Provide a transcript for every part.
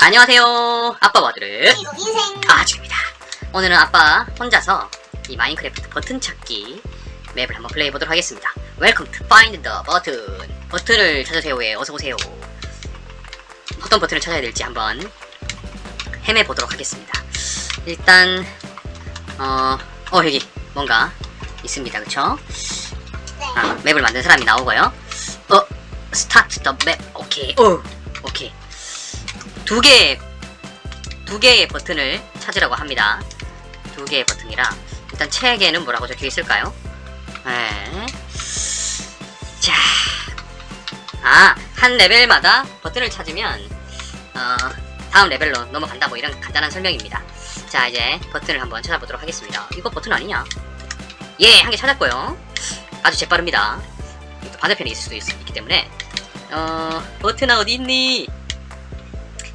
안녕하세요. 아빠 와드를 인생 아직입니다. 오늘은 아빠 혼자서 이 마인크래프트 버튼 찾기 맵을 한번 플레이해 보도록 하겠습니다. Welcome to find the button. 버튼을 찾으세요에 어서 오세요. 어떤 버튼을 찾아야 될지 한번 헤매 보도록 하겠습니다. 일단 어, 어 여기 뭔가 있습니다. 그쵸? 네. 아, 맵을 만든 사람이 나오고요. 어, 스타트 더 맵. 오케이. 오, 오케이. 두 개, 두 개의 버튼을 찾으라고 합니다. 두 개의 버튼이라. 일단 책에는 뭐라고 적혀 있을까요? 네. 자. 아, 한 레벨마다 버튼을 찾으면, 어, 다음 레벨로 넘어간다. 뭐 이런 간단한 설명입니다. 자, 이제 버튼을 한번 찾아보도록 하겠습니다. 이거 버튼 아니냐? 예, 한 개 찾았고요. 아주 재빠릅니다. 또 반대편에 있을 수도 있, 기 때문에 어 버튼 어디 있니?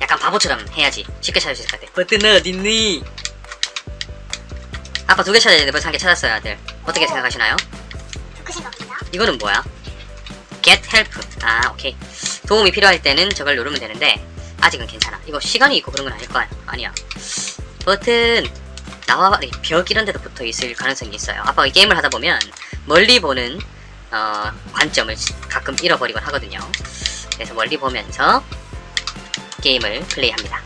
약간 바보처럼 해야지 쉽게 찾을 수 있을 것 같아. 버튼 어디 있니? 아빠 두 개 찾아야 되는데 벌써 한 개 찾았어요, 아들. 어떻게 오. 생각하시나요? 좋게 생각합니다. 이거는 뭐야? Get help. 아, 오케이. 도움이 필요할 때는 저걸 누르면 되는데 아직은 괜찮아. 이거 시간이 있고 그런 건 아닐 거야. 아니야. 버튼 나와 벽 이런 데도 붙어 있을 가능성이 있어요. 아빠가 이 게임을 하다 보면 멀리 보는 어, 관점을 가끔 잃어버리곤 하거든요. 그래서 멀리 보면서 게임을 플레이합니다.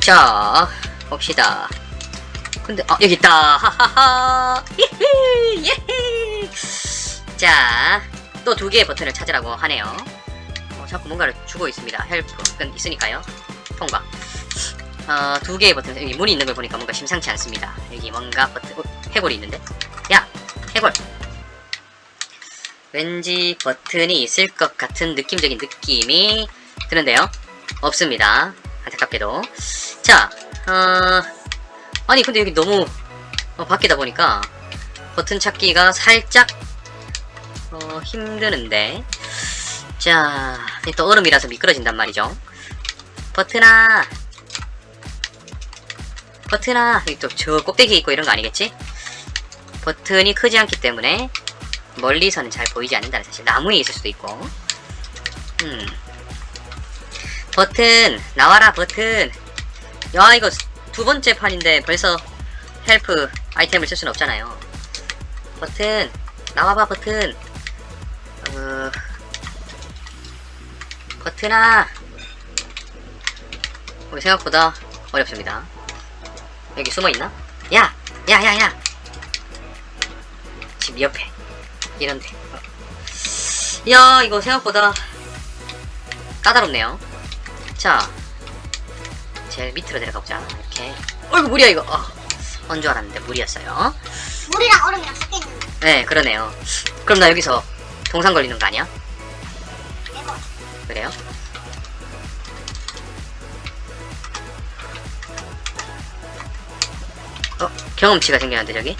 자, 봅시다. 근데 어 여기 있다. 하하하. 예히. 자, 또 두 개의 버튼을 찾으라고 하네요. 어, 자꾸 뭔가를 주고 있습니다. 헬프는 있으니까요. 통과. 어, 두 개의 버튼, 여기 문이 있는 걸 보니까 뭔가 심상치 않습니다. 여기 뭔가 버튼, 어, 해골이 있는데? 야! 해골! 왠지 버튼이 있을 것 같은 느낌적인 느낌이 드는데요? 없습니다. 안타깝게도. 자, 어, 아니, 근데 여기 너무, 어, 바뀌다 보니까, 버튼 찾기가 살짝, 어, 힘드는데. 자, 이또 얼음이라서 미끄러진단 말이죠. 버튼아! 버튼아! 여기 또 저 꼭대기에 있고 이런 거 아니겠지? 버튼이 크지 않기 때문에 멀리서는 잘 보이지 않는다는 사실. 나무에 있을 수도 있고. 음. 버튼! 나와라, 버튼! 야, 이거 두 번째 판인데 벌써 헬프 아이템을 쓸 수는 없잖아요. 버튼! 나와봐, 버튼! 어... 버튼아! 어, 생각보다 어렵습니다. 여기 숨어있나? 야! 야, 야, 야! 집 옆에. 이런데. 어. 야, 이거 생각보다 까다롭네요. 자. 제일 밑으로 내려가 보자. 이렇게. 어이구, 물이야, 이거. 어. 언줄 알았는데 물이었어요. 물이랑 얼음이랑 섞여 있는 네, 그러네요. 그럼 나 여기서 동상 걸리는 거 아니야? 그래요? 어, 경험치가 생기는데 저기?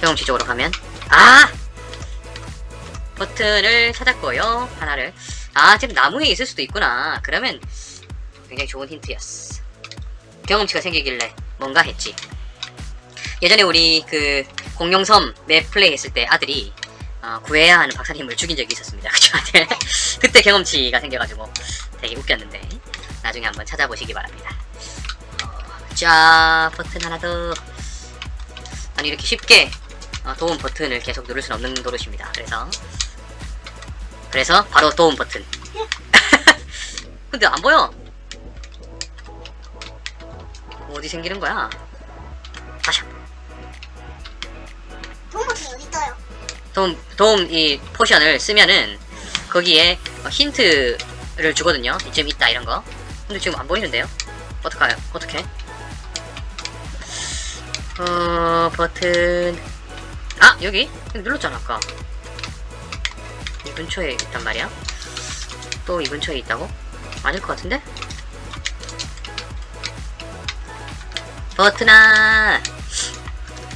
경험치 쪽으로 가면 아! 버튼을 찾았고요. 하나를. 아, 지금 나무에 있을 수도 있구나. 그러면 굉장히 좋은 힌트였어. 경험치가 생기길래 뭔가 했지. 예전에 우리 그 공룡섬 맵 플레이 했을 때 아들이 어, 구해야 하는 박사님을 죽인 적이 있었습니다. 그때 경험치가 생겨가지고 되게 웃겼는데 나중에 한번 찾아보시기 바랍니다. 어, 자 버튼 하나 더 아니 이렇게 쉽게 어, 도움 버튼을 계속 누를 수는 없는 노릇입니다. 그래서 그래서 바로 도움 버튼. 근데 안 보여. 어디 생기는 거야? 다시 한 번. 도움 버튼이 어디 떠요? 도움, 도움 이 포션을 쓰면은 거기에 어, 힌트를 주거든요. 이쯤 있다 이런 거. 근데 지금 안 보이는데요? 어떡해요? 어떻게? 어 버튼 아 여기 여기 눌렀잖아 아까 이 근처에 있단 말이야. 또 이 근처에 있다고? 아닐 것 같은데? 버튼아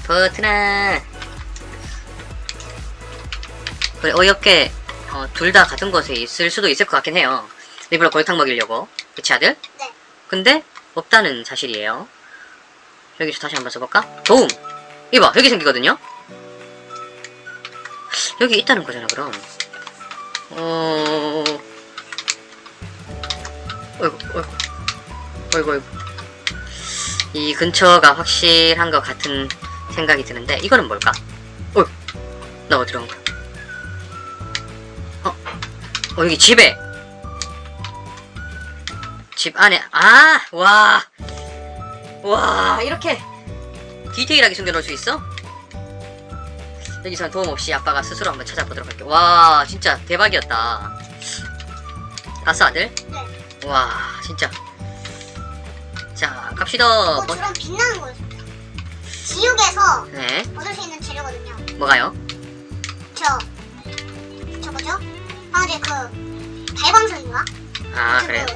버튼아 그래, 어이없게 어, 둘 다 같은 곳에 있을 수도 있을 것 같긴 해요. 일부러 골탕 먹이려고. 그치, 아들? 네. 근데 없다는 사실이에요. 여기서 다시 한번 써볼까? 도움! 이봐, 여기 생기거든요? 여기 있다는 거잖아, 그럼. 어... 어이구 어이구 이 근처가 확실한 것 같은 생각이 드는데 이거는 뭘까? 어이구 나 어디로 온 거야? 어? 어 여기 집에 집 안에 아! 와! 와 이렇게 디테일하게 숨겨놓을 수 있어? 여기선 도움 없이 아빠가 스스로 한번 찾아보도록 할게요 와 진짜 대박이었다 봤어 아들? 네. 와 진짜 자 갑시다 어, 뭐, 저런 빛나는 거예요. 지옥에서 네 얻을 수 있는 재료거든요. 뭐가요? 저, 저 뭐죠? 방금 그, 발광석인가? 아 그래요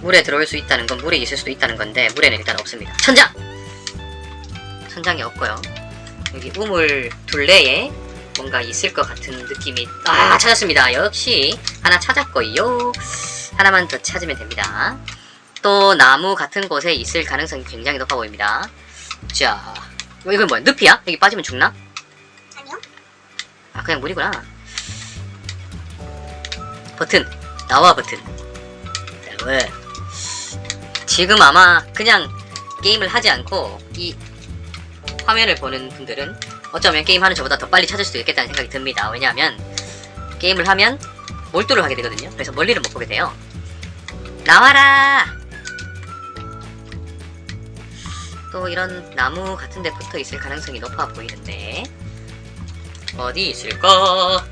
물에 들어올 수 있다는 건 물에 있을 수도 있다는 건데 물에는 일단 없습니다 천장! 천장이 없고요 여기 우물 둘레에 뭔가 있을 것 같은 느낌이 아 찾았습니다. 역시 하나 찾았고요. 하나만 더 찾으면 됩니다. 또 나무 같은 곳에 있을 가능성이 굉장히 높아 보입니다. 자 어, 이건 뭐야? 늪이야? 여기 빠지면 죽나? 아니요? 아 그냥 물이구나. 버튼. 나와 버튼. 자, 왜? 지금 아마 그냥 게임을 하지 않고 이 화면을 보는 분들은 어쩌면 게임하는 저보다 더 빨리 찾을 수도 있겠다는 생각이 듭니다 왜냐하면 게임을 하면 몰두를 하게 되거든요 그래서 멀리를 못 보게 돼요 나와라 또 이런 나무 같은 데 붙어 있을 가능성이 높아 보이는데 어디 있을까?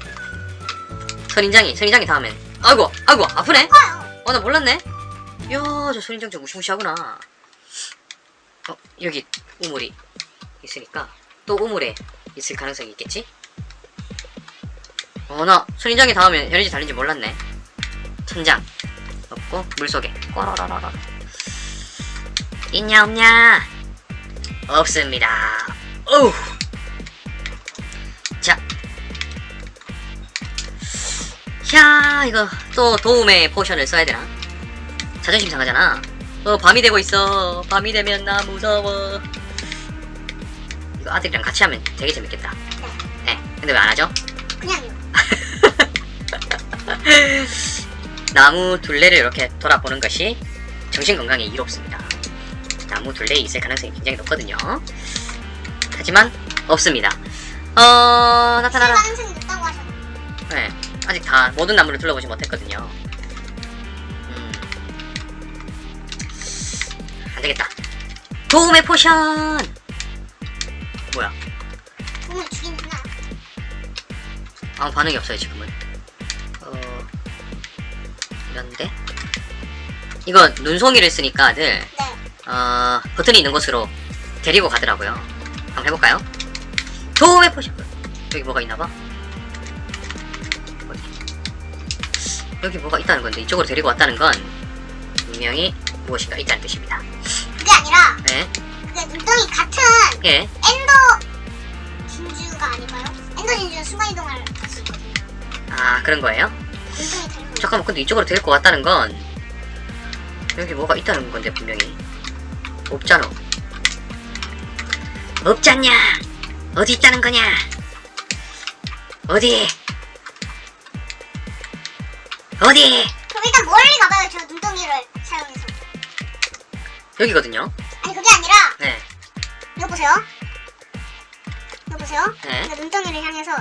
선인장이, 선인장이 다음엔. 아이고, 아이고, 아프네? 어, 나 몰랐네? 이야, 저 선인장 좀 무시무시하구나. 어, 여기 우물이 있으니까 또 우물에 있을 가능성이 있겠지? 어, 나 선인장이 다음에 에너지 달린지 몰랐네. 천장. 없고, 물속에. 꼬라라라라. 있냐, 없냐? 없습니다. 어우! 자. 야, 이거 또 도움의 포션을 써야 되나? 자존심 상하잖아. 어, 밤이 되고 있어. 밤이 되면 나 무서워. 아들이랑 같이 하면 되게 재밌겠다. 네. 근데 왜 안 하죠? 그냥요. 나무 둘레를 이렇게 돌아보는 것이 정신 건강에 이롭습니다. 나무 둘레에 있을 가능성이 굉장히 높거든요. 하지만 없습니다. 어, 실 나타나라. 가능성이 높다고 하셨는데. 네, 아직 다 모든 나무를 둘러보지 못했거든요. 음. 안 되겠다. 도움의 포션! 뭐야? 몸을 죽이는구나. 아무 반응이 없어요, 지금은. 어, 이런데? 이거 눈송이를 쓰니까 아들, 네. 어, 버튼이 있는 곳으로 데리고 가더라고요. 한번 해볼까요? 도움의 포션! 여기 뭐가 있나봐? 어디? 여기 뭐가 있다는 건데, 이쪽으로 데리고 왔다는 건 분명히 무엇인가 있다는 뜻입니다. 그게 아니라, 네, 그게 눈덩이 같은 예, 엔더 진주가 아닐까요? 엔더 진주는 순간이동을 할 수 있거든요. 아, 그런 거예요? 달고. 잠깐만, 근데 이쪽으로 데리고 왔다는 건 여기 뭐가 있다는 건데, 분명히. 없잖아. 없잖냐? 어디 있다는 거냐? 어디? 어디? 그럼 일단 멀리 가봐요. 저 눈덩이를 사용해서. 여기거든요. 아니 그게 아니라 네, 이거 보세요. 이거 보세요. 네. 이거 눈덩이를 향해서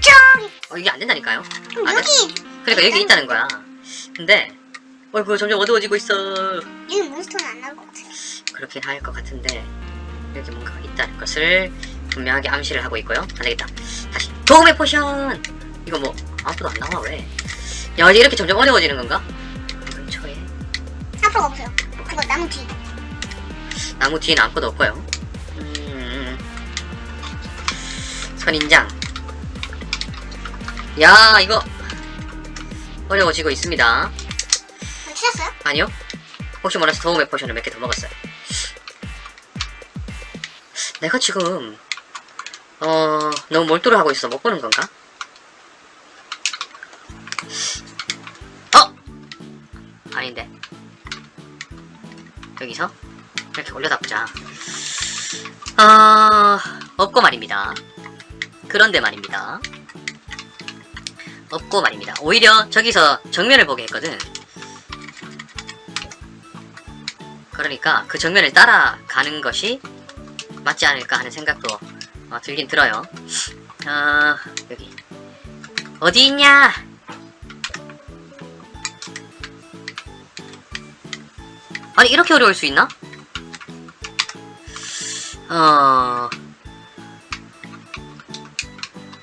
저기. 어, 이게 안 된다니까요. 그럼 안 돼. 여기 그러니까 여기 있다는 거야. 근데, 어이구, 점점 어두워지고 있어. 여기 몬스터는 안 나올 것 같아요. 그렇긴 할 것 같은데, 여기 뭔가가 있다는 것을 분명하게 암시를 하고 있고요. 안 되겠다. 다시, 도움의 포션! 이거 뭐, 아무것도 안 나와, 왜? 야, 이제 이렇게 점점 어려워지는 건가? 근처에, 앞으로 가보세요. 그거 나무 뒤. 나무 뒤에는 아무것도 없고요. 음, 선인장. 야, 이거, 어려워지고 있습니다. 그거 치셨어요? 아니요. 혹시 몰라서 도움의 포션을 몇 개 더 먹었어요. 내가 지금 어 너무 몰두를 하고 있어서 못 보는 건가? 어? 아닌데. 여기서 이렇게 올려다 보자. 아 없고 말입니다. 그런데 말입니다. 없고 말입니다. 오히려 저기서 정면을 보게 했거든. 그러니까 그 정면을 따라가는 것이 맞지 않을까 하는 생각도 어, 들긴 들어요. 어, 여기 어디 있냐? 아니 이렇게 어려울 수 있나? 어,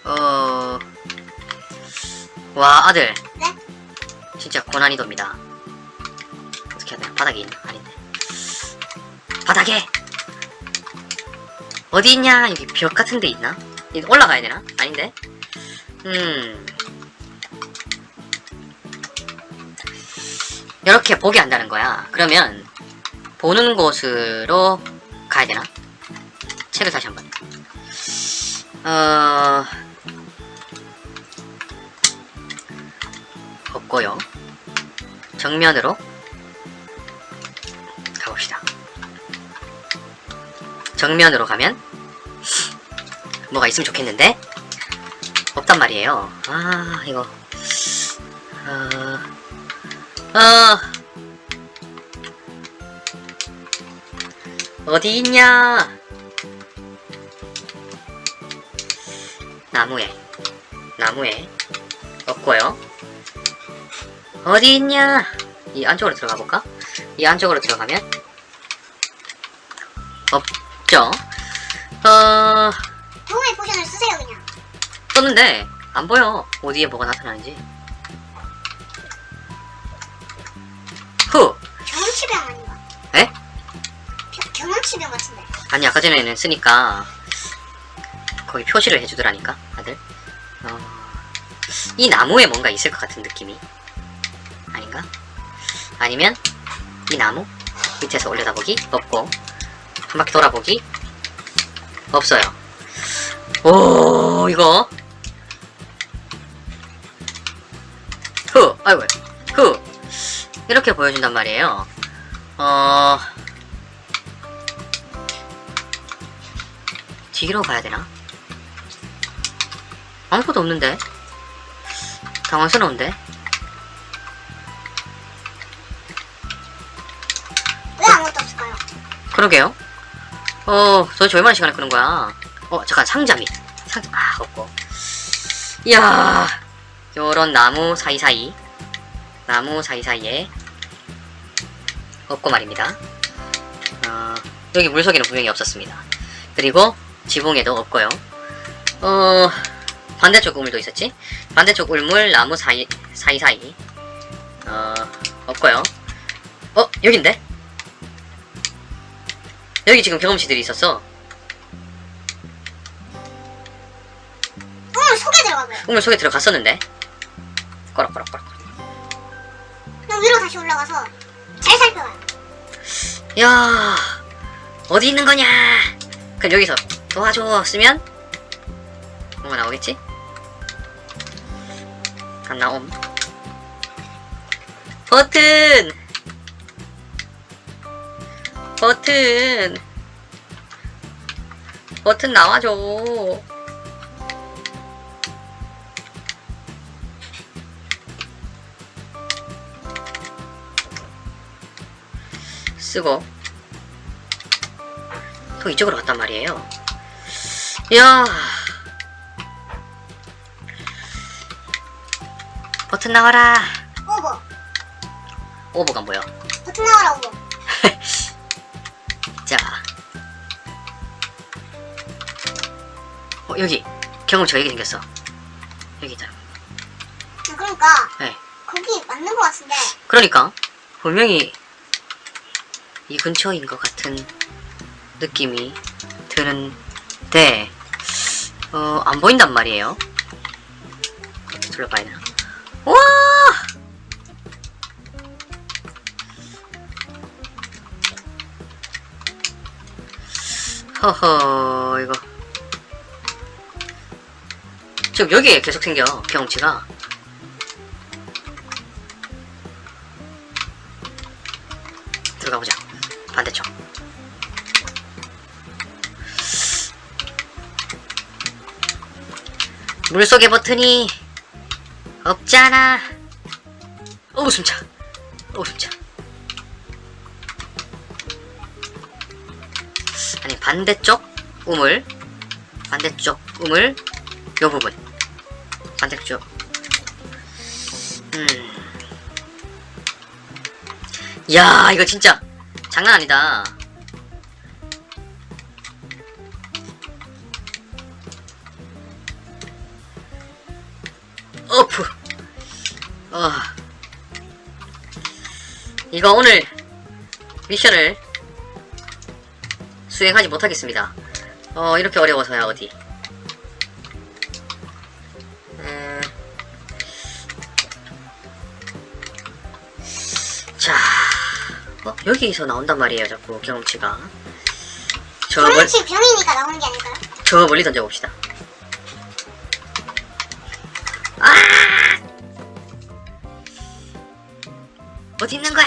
어, 와 아들, 네? 진짜 고난이도입니다. 어떻게 해야 되나? 바닥에 있나? 아닌데. 바닥에! 어디 있냐? 여기 벽 같은 데 있나? 이 올라가야 되나? 아닌데? 음. 이렇게 보게 한다는 거야. 그러면, 보는 곳으로 가야 되나? 책을 다시 한 번. 어, 없고요. 정면으로 가봅시다. 정면으로 가면 뭐가 있으면 좋겠는데 없단 말이에요. 아 이거 어, 어 어디 있냐? 나무에 나무에 없고요. 어디 있냐? 이 안쪽으로 들어가 볼까? 이 안쪽으로 들어가면 없죠. 어 도움의 포션을 쓰세요 그냥. 썼는데 안 보여. 어디에 뭐가 나타나는지. 후. 경험치병 아닌가? 에? 겨- 경험치병 같은데. 아니 아까 전에는 쓰니까 거기 표시를 해주더라니까 이 나무에 뭔가 있을 것 같은 느낌이 아닌가? 아니면 이 나무 밑에서 올려다보기 없고 한 바퀴 돌아보기 없어요. 오 이거 후 아이고 후 이렇게 보여준단 말이에요. 어 뒤로 가야 되나? 아무것도 없는데 당황스러운데 왜 아무것도 없을까요? 그러게요. 어, 도대체 얼마나 시간을 끄는 거야? 어, 잠깐, 상자 밑. 상자, 아, 없고. 이야, 요런 나무 사이사이. 나무 사이사이에. 없고 말입니다. 어, 여기 물속에는 분명히 없었습니다. 그리고 지붕에도 없고요. 어, 반대쪽 우물도 있었지? 반대쪽 울물, 나무 사이, 사이사이. 어, 없고요. 어, 여긴데? 여기 지금 경험치들이 있었어. 똥을 속에 들어가고요. 우물 속에 들어갔었는데. 꺼럭꺼럭꺼럭. 그럼 위로 다시 올라가서 잘 살펴봐요. 야 어디 있는 거냐? 그럼 여기서 도와줘 쓰면 뭔가 나오겠지? 안 나옴. 버튼! 버튼! 버튼 나와줘. 쓰고 또 이쪽으로 갔단 말이에요. 이야 버튼 나와라. 오버. 오버가 뭐야? 버튼 나와라 오버. 자. 어, 여기. 경험치가 여기 생겼어. 여기 있다. 아, 그러니까 네. 거기 맞는 것 같은데 그러니까, 분명히 이 근처인 것 같은 느낌이 드는데, 어, 안 보인단 말이에요. 어떻게 둘러봐야 되나? 허허, 이거. 지금 여기에 계속 생겨, 경험치가. 들어가 보자. 반대쪽. 물속에 버튼이 없잖아. 어우 숨차. 어우 숨차. 아니 반대쪽 우물 반대쪽 우물 요 부분. 반대쪽. 음. 야 이거 진짜 장난 아니다. 어프. 어. 이거 오늘 미션을 수행하지 못하겠습니다. 어, 이렇게 어려워서야 어디. 음... 자, 어, 여기서 나온단 말이에요, 자꾸 경험치가. 저, 멀, 경험치 병이니까 나오는 게 아닐까요? 저 멀리 던져봅시다. 아! 어디 있는 거야?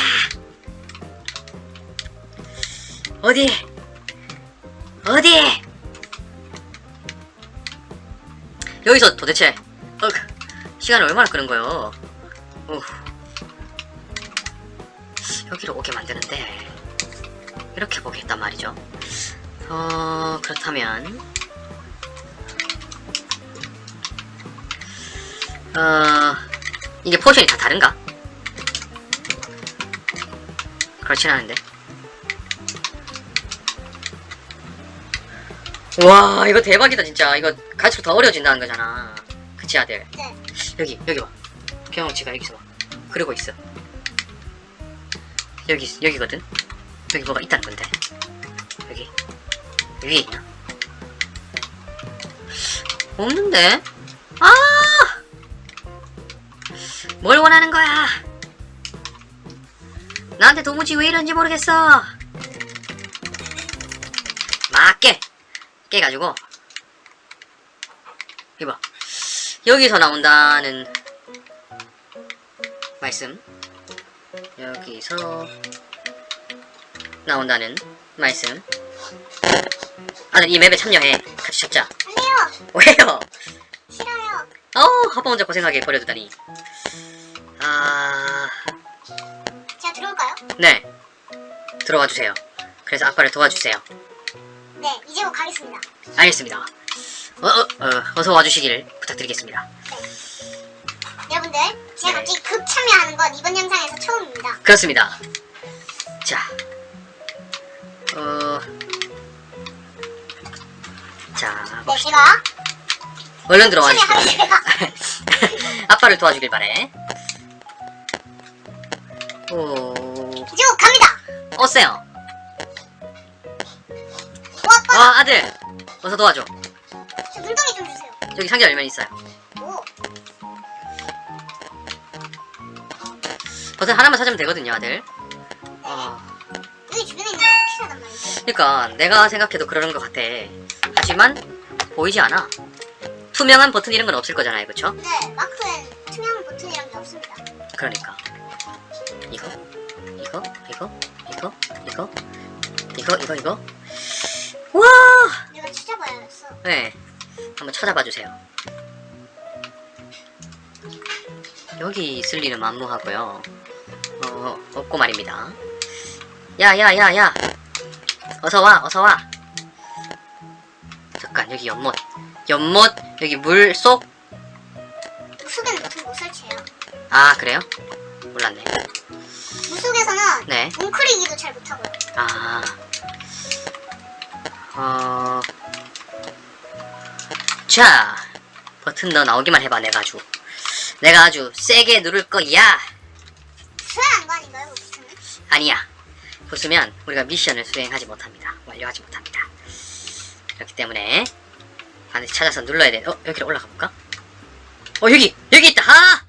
어디? 어디? 여기서 도대체 어, 시간을 얼마나 끄는 거요? 어. 여기로 오게 만드는데 이렇게 보겠단 말이죠. 어 그렇다면 어 이게 포션이 다 다른가? 그렇진 않은데. 와 이거 대박이다 진짜. 이거 갈수록 더 어려워진다는 거잖아. 그치 아들? 네. 여기 여기 봐. 경험치가 여기서 봐. 그러고 있어. 여기 여기거든? 여기 뭐가 있다는 건데? 여기. 위에 있나? 없는데? 아 뭘 원하는 거야? 나한테 도무지 왜 이런지 모르겠어 깨가지고. 이봐. 여기서 나온다는 말씀. 여기서 나온다는 말씀. 아들 이 맵에 참여해. 같이 잡자. 안 돼요. 왜요? 싫어요. 어우 아빠 혼자 고생하게 버려두다니. 아... 제가 들어올까요? 네. 들어와 주세요. 그래서 아빠를 도와주세요 네, 이제 곧 가겠습니다. 알겠습니다 어, 어, 어, 어서 와주시기를 부탁드리겠습니다 여러분들, 제가 네. 갑자기 급 참여하는 건 이번 영상에서 처음입니다. 그렇습니다. 자, 어, 자, 네. 제가 얼른 들어와 주시고 참여하겠습니다. 아빠를 도와주길 바래. 오, 이제 곧 갑니다. 오세요. 오, 아빠, 아, 아들, 어서 도와줘. 저 눈덩이 좀 주세요. 저기 상자 열면 있어요. 오, 버튼 하나만 찾으면 되거든요, 아들. 어, 여기 주변에 있는 게 확실하단 말이죠. 그러니까 내가 생각해도 그러는 것 같아. 하지만 보이지 않아. 투명한 버튼 이런 건 없을 거잖아요, 그쵸? 네, 마크엔 투명 버튼이란 게 없습니다. 그러니까 이거 이거 이거 이거 이거 이거 이거 이거 와! 내가 찾아봐야겠어. 네. 한번 찾아봐 주세요. 여기 있을 일은 만무하고요. 어 없고 말입니다. 야 야 야 야! 어서 와 어서 와! 잠깐 여기 연못. 연못 여기 물 속? 물속에는 버튼 못 설치해요. 아 그래요? 몰랐네. 물속에서는 네. 웅크리기도 잘 못하고요. 아, 어, 자, 버튼 너 나오기만 해봐, 내가 아주. 내가 아주 세게 누를 거야. 수행한 거 아닌가요, 그 버튼은? 아니야. 부수면 우리가 미션을 수행하지 못합니다. 완료하지 못합니다. 그렇기 때문에 반드시 찾아서 눌러야 돼. 어, 여기로 올라가 볼까? 어, 여기! 여기 있다! 아!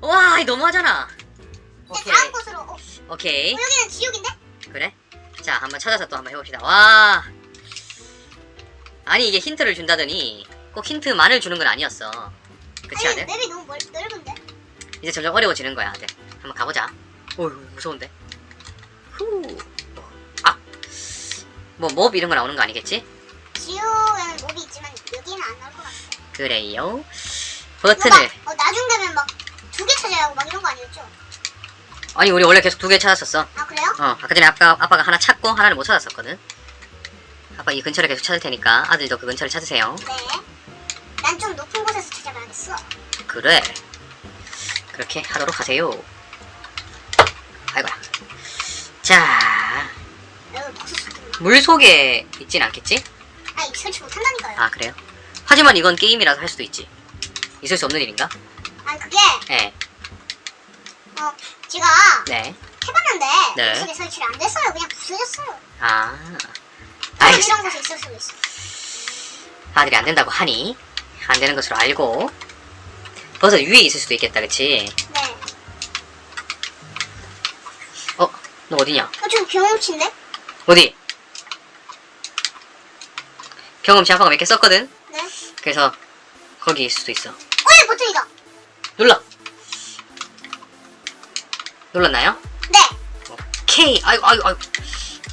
와, 이거 너무하잖아. 네, 오케이. 다음 곳으로. 어, 어, 오케이. 여기는 지옥인데? 그래? 자, 한번 찾아서 또 한번 해봅시다. 와. 아니, 이게 힌트를 준다더니 꼭 힌트만을 주는 건 아니었어. 그치, 아니, 아들? 맵이 너무 멀, 넓은데? 이제 점점 어려워지는 거야, 아들. 한번 가보자. 어휴, 무서운데? 후. 아. 뭐, 몹 이런 거 나오는 거 아니겠지? 지옥에는 몹이 있지만 여기는 안 나올 것 같아요. 그래요. 버튼을. 막, 어, 나중 되면 막 두 개 찾아야 하고 막 이런 거 아니었죠? 아니, 우리 원래 계속 두 개 찾았었어. 아, 그래요? 어, 아까 전에 아까 아빠가 하나 찾고 하나를 못 찾았었거든. 아빠 이 근처를 계속 찾을 테니까 아들도 그 근처를 찾으세요. 네. 난 좀 높은 곳에서 찾아봐야겠어. 그래. 그렇게 하도록 하세요. 아이고야. 자, 여기 버섯 쏟은 물 속에 있진 않겠지? 아, 이거 설치 못한다니까요. 아, 그래요? 하지만 이건 게임이라서 할 수도 있지. 있을 수 없는 일인가? 아, 그게, 네, 어, 제가 네. 해봤는데, 네. 그 속에 설치를 안 됐어요. 그냥 부서졌어요. 아. 이런 곳에 있을 수도 있어. 아들이 안 된다고 하니 안 되는 것으로 알고 버섯 위에 있을 수도 있겠다, 그치? 네. 어, 너 어디냐? 어, 저 경험치인데? 어디? 경험치 아빠가 몇 개 썼거든? 네. 그래서 거기 있을 수도 있어. 어, 네, 버튼이다. 눌러! 눌렀나요? 네. 오케이. 아이고, 아이고, 아이고.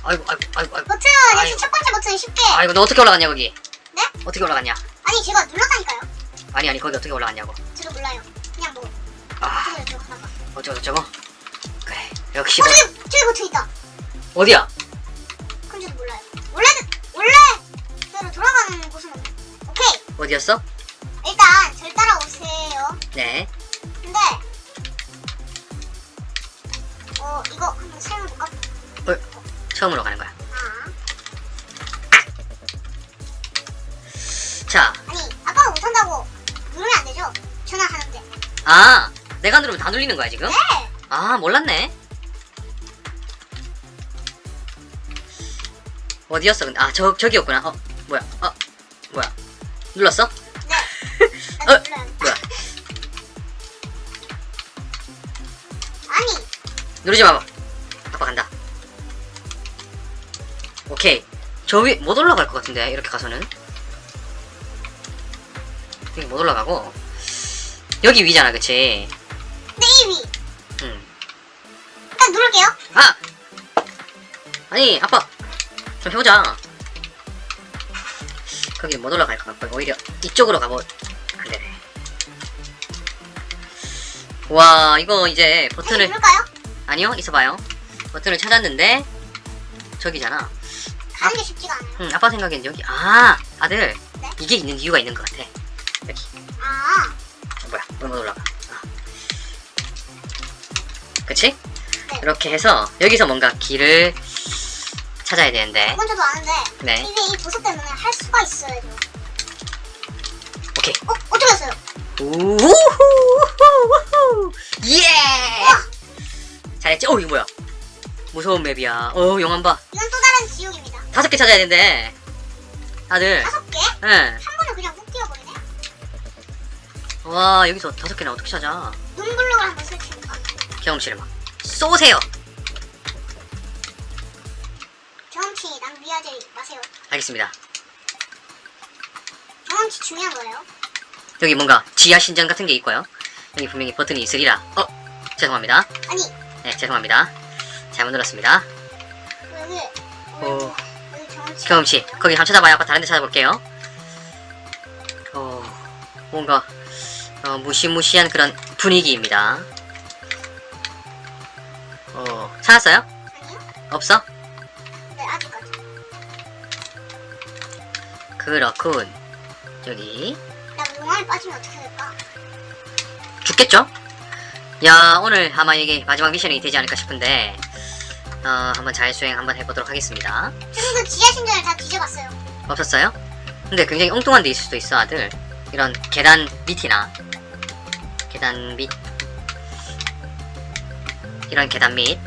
아이고, 아이고, 아이고, 아이고. 버튼, 아이고. 역시 첫 번째 버튼 쉽게. 아이고, 너 어떻게 올라갔냐, 거기? 네? 어떻게 올라갔냐? 아니, 제가 눌렀다니까요. 아니, 아니, 거기 어떻게 올라갔냐고. 저도 몰라요. 그냥 뭐, 아, 버튼을 봐. 어쩌고 저쩌고. 그래, 역시 어, 뭐, 저기, 저기 버튼 있다. 어디야? 그건 저도 몰라요. 원래, 원래, 대로 돌아가는 곳은 없네. 오케이. 어디였어? 일단, 절 따라오세요. 네. 근데, 어, 이거 한번 사용해볼까? 처음으로 가는 거야. 아. 자, 아니, 아빠가 못한다고 누르면 안 되죠? 전화하는데. 아, 내가 누르면 다 눌리는 거야, 지금? 네! 아, 몰랐네. 어디였어? 근데 아, 저 저기였구나. 어, 뭐야? 어, 뭐야? 눌렀어? 네. 어, 돼. 뭐야? 아니, 누르지 마. 아 저 위 못 올라갈 것 같은데 이렇게 가서는 여기 못 올라가고 여기 위잖아, 그치? 내 2위. 응. 일단 누를게요. 아! 아니, 아빠! 좀 해보자. 거기 못 올라갈 것 같고, 오히려 이쪽으로 가보, 안 되네. 와, 이거 이제 다시 버튼을, 누를까요? 아니요, 있어봐요. 버튼을 찾았는데, 저기잖아. 가는 게 쉽지가 않아요. 응, 아빠 생각엔 여기, 아, 아들. 네? 이게 있는 이유가 있는 것 같아. 여기. 아, 어, 뭐야, 왜못 올라가. 아. 그치? 네. 이렇게 해서, 여기서 뭔가 길을 찾아야 되는데, 그건 저도 아는데. 네. 이게 이 보석 때문에 할 수가 있어야죠. 오케이. 어, 어떻게 했어요? 우후후후후 예! 우와, 잘했지? 어 이거 뭐야? 무서운 맵이야. 어 영한 봐. 이건 또 다른 지옥입니다. 다섯 개 찾아야 된대. 아들. 다섯 개? 응. 한 번에 그냥 훅 뛰어버리네? 와 여기서 다섯 개나 어떻게 찾아? 눈블록을 한번 설치해볼까? 경험치를 막 쏘세요. 경험치 낭비하지 마세요. 알겠습니다. 경험치 중요한 거예요. 여기 뭔가 지하 신전 같은 게 있고요. 여기 분명히 버튼이 있으리라. 어 죄송합니다. 아니, 네 죄송합니다. 잘못 눌렀습니다. 여기, 어 여기 경험치. 거기 한번 찾아봐요. 아빠 다른 데 찾아볼게요. 어 뭔가 어, 무시무시한 그런 분위기입니다. 어 찾았어요? 아니요? 없어? 네, 아직까지. 그렇군. 여기 나 용암에 빠지면 어떻게 될까? 죽겠죠? 야 오늘 아마 이게 마지막 미션이 되지 않을까 싶은데 어 한번 잘 수행 한번 해보도록 하겠습니다. 저는 그 지하 신전을 다 뒤져봤어요. 없었어요? 근데 굉장히 엉뚱한 데 있을 수도 있어 아들. 이런 계단 밑이나 계단 밑 이런 계단 밑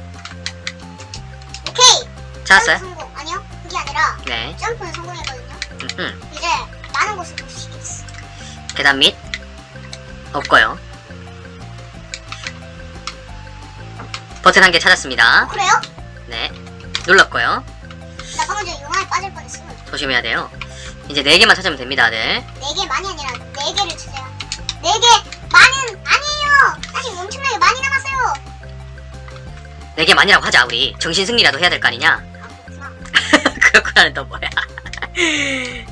오케이! 찾았어요? 성공. 아니요, 그게 아니라 네. 점프는 성공했거든요. 음, 이제 많은 곳을 볼 수 있겠어. 계단 밑 없고요. 버튼 한 개 찾았습니다. 어, 그래요? 네. 눌렀고요. 나 방금 전에 용암에 빠질 뻔했어. 조심해야 돼요. 이제 네 개만 찾으면 됩니다, 아들. 네개 많이 아니라 네 개를 찾아야. 네개 많은 아니에요. 아직 엄청나게 많이 남았어요. 네개 만이라고 하자, 우리. 정신 승리라도 해야 될 거 아니냐? 아 그렇구나. 그렇구나는 또 뭐야.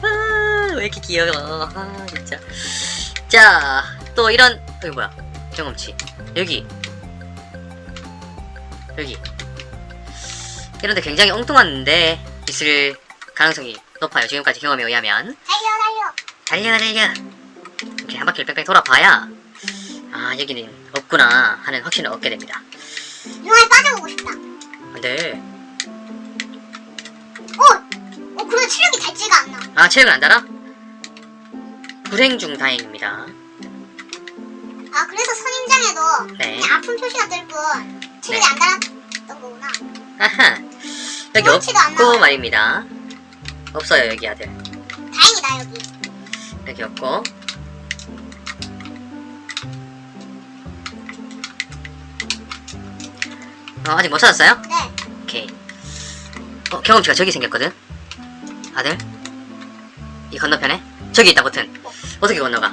아, 왜 이렇게 귀여워. 아, 진짜. 자, 또 이런, 여기 뭐야. 경험치. 여기. 여기. 이런데 굉장히 엉뚱한데 있을 가능성이 높아요. 지금까지 경험에 의하면. 달려 달려. 달려, 달려. 이렇게 한 바퀴를 뺑뺑 돌아봐야, 아, 여기는 없구나 하는 확신을 얻게 됩니다. 용암에 빠져보고 싶다. 안 돼. 어, 어 그래도 체력이 닳지가 않나. 아, 체력을 안 달아? 불행 중 다행입니다. 아 그래서 선인장에도 네. 그냥 아픈 표시가 뜰뿐 체력이 네. 안 달았던 거구나. 아하. 여기 없고. 말입니다. 없어요, 여기 아들. 다행이다 여기. 여기 없고. 어, 아직 못 찾았어요? 네. 오케이. 어, 경험치가 저기 생겼거든? 아들? 이 건너편에? 저기 있다, 버튼. 어떻게 건너가?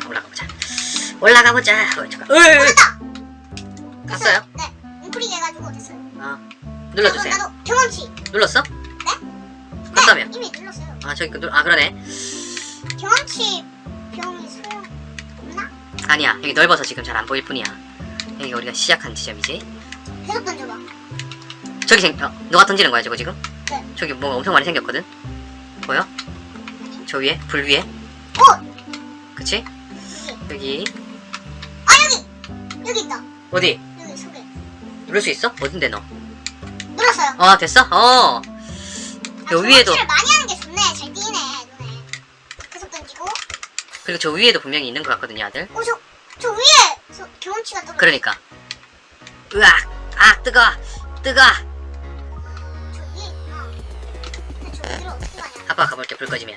자, 올라가보자. 올라가보자. 어, 잠깐. 으이! 됐다. 갔어요? 네. 웅크리게 해가지고 됐어요. 아, 눌러주세요. 나도, 경험치. 눌렀어? 네, 갔다며? 이미 눌렀어요. 아, 저기, 눌, 아, 그러네. 경험치 병이 소용 없나? 아니야, 여기 넓어서 지금 잘 안 보일 뿐이야. 여기가 우리가 시작한 지점이지. 계속 던져봐. 저기 생, 어, 너가 던지는 거야, 저거 지금? 네. 저기 뭐가 엄청 많이 생겼거든? 보여? 저 위에? 불 위에? 오! 그치? 여기. 여기, 아 여기! 여기 있다. 어디? 누를 수 있어? 어딘데 너? 눌렀어요. 어, 됐어? 어. 아, 요 위에도. 많이 하는 게 좋네. 잘 띄네 눈에. 계속 던지고. 그리고 저 위에도 분명히 있는 것 같거든요, 아들. 어, 저, 저 위에 저 경험치가 떨어져. 그러니까. 으악! 아, 뜨거! 뜨거! 저 위에 있구나. 근데 저 위로 어떻게 가냐? 아빠 가볼게, 불 꺼지면.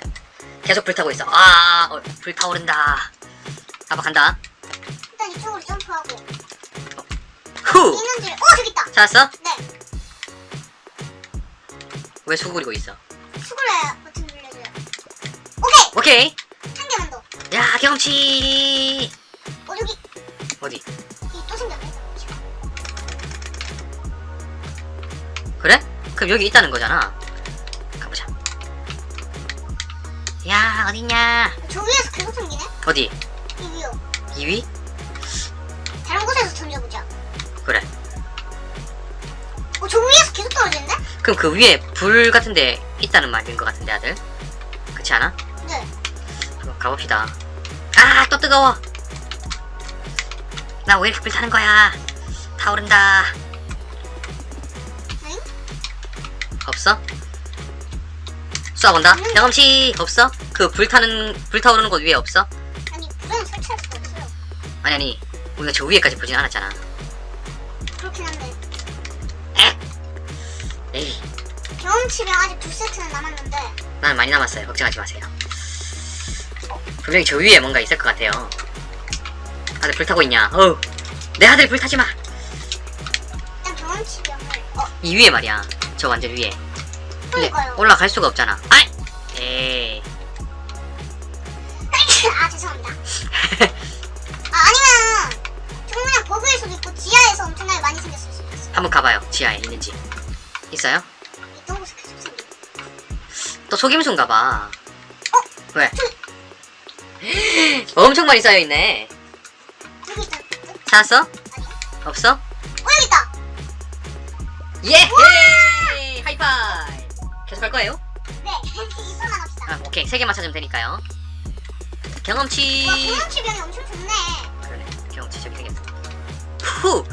계속 불 타고 있어. 아, 어, 불 타오른다. 아빠 간다. 일단 이쪽으로 점프하고. 후! 있는지를. 어 저기 있다. 찾았어? 네. 왜 수그리고 있어? 수그레 버튼 눌러줘요. 오케이. 오케이! 한 개만 더. 야, 경치! 어 여기 어디? 여기 또 생겼네. 그래? 그럼 여기 있다는 거잖아. 가보자. 야, 어딨냐? 저 위에서 계속 생기네. 어디? 이 위요. 2위? 떨어지는데? 그럼 그 위에 불 같은데 있다는 말인 것 같은데, 아들? 그렇지 않아? 네. 한번 가봅시다. 아, 또 뜨거워! 나 왜 이렇게 불 타는 거야? 타오른다. 응? 없어? 쏴본다? 경험치 없어? 그 불 타는, 불 타오르는 곳 위에 없어? 아니, 불은 설치할 수가 없어요. 아니, 아니. 우리가 저 위에까지 보진 않았잖아. 그렇긴 한데. 에이, 경험치랑 아직 두 세트는 남았는데. 난 많이 남았어요. 걱정하지 마세요. 분명히 저 위에 뭔가 있을 것 같아요. 아들 불타고 있냐? 어우, 내 아들 불타지 마! 일단 경험치 병을. 어, 이 위에 말이야. 저 완전 위에. 근데 그러니까요. 올라갈 수가 없잖아. 아이! 에이. 아, 죄송합니다. 아, 아니면. 좀 그냥 버그일 수도 있고, 지하에서 엄청나게 많이 생겼을 수도 있어. 한번 가봐요. 지하에 있는지. 있어요? 또 속임수인가 봐. 어? 왜? 엄청 많이 쌓여 있네. 있다. 어, 찾았어? 없어? 여기 있다. 예! 하이파이! 계속 갈 거예요? 네. 이것만 합시다. 아, 오케이. 세 개만 찾으면 되니까요. 경험치. 와, 경험치 병이 엄청 좋네. 그러네. 경험치 저기 생겼어. 후!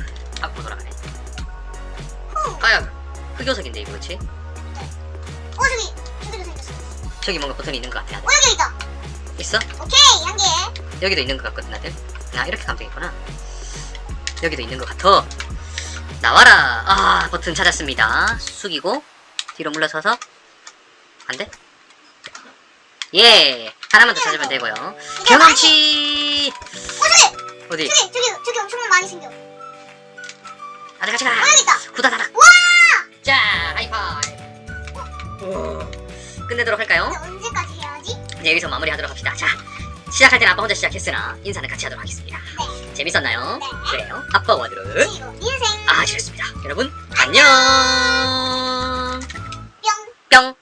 흑요석인데, 이거 그렇지? 어, 저기. 저기도 생겼어. 저기 뭔가 버튼이 있는 것 같아. 어, 여기 있다. 있어? 오케이, 한 개. 여기도 있는 것 같거든, 아들. 아, 이렇게 되겠구나. 여기도 있는 것 같아. 나와라! 아, 버튼 찾았습니다. 숙이고, 뒤로 물러서서, 안 돼? 예! 하나만 더 찾으면 되고요. 경험치! 어, 저기! 어디? 저기, 저기, 저기 엄청 많이 생겨. 어, 아들 같이 가! 여기 있다. 구다다닥! 와! 자, 하이파이! 오, 끝내도록 할까요? 언제까지 해야지? 이제 여기서 마무리하도록 합시다. 자, 시작할 때는 아빠 혼자 시작했으나 인사는 같이 하도록 하겠습니다. 네. 재밌었나요? 네. 그래요. 아빠 와드를 지로 인생. 아, 즐겼습니다. 여러분, 안녕! 뿅. 뿅!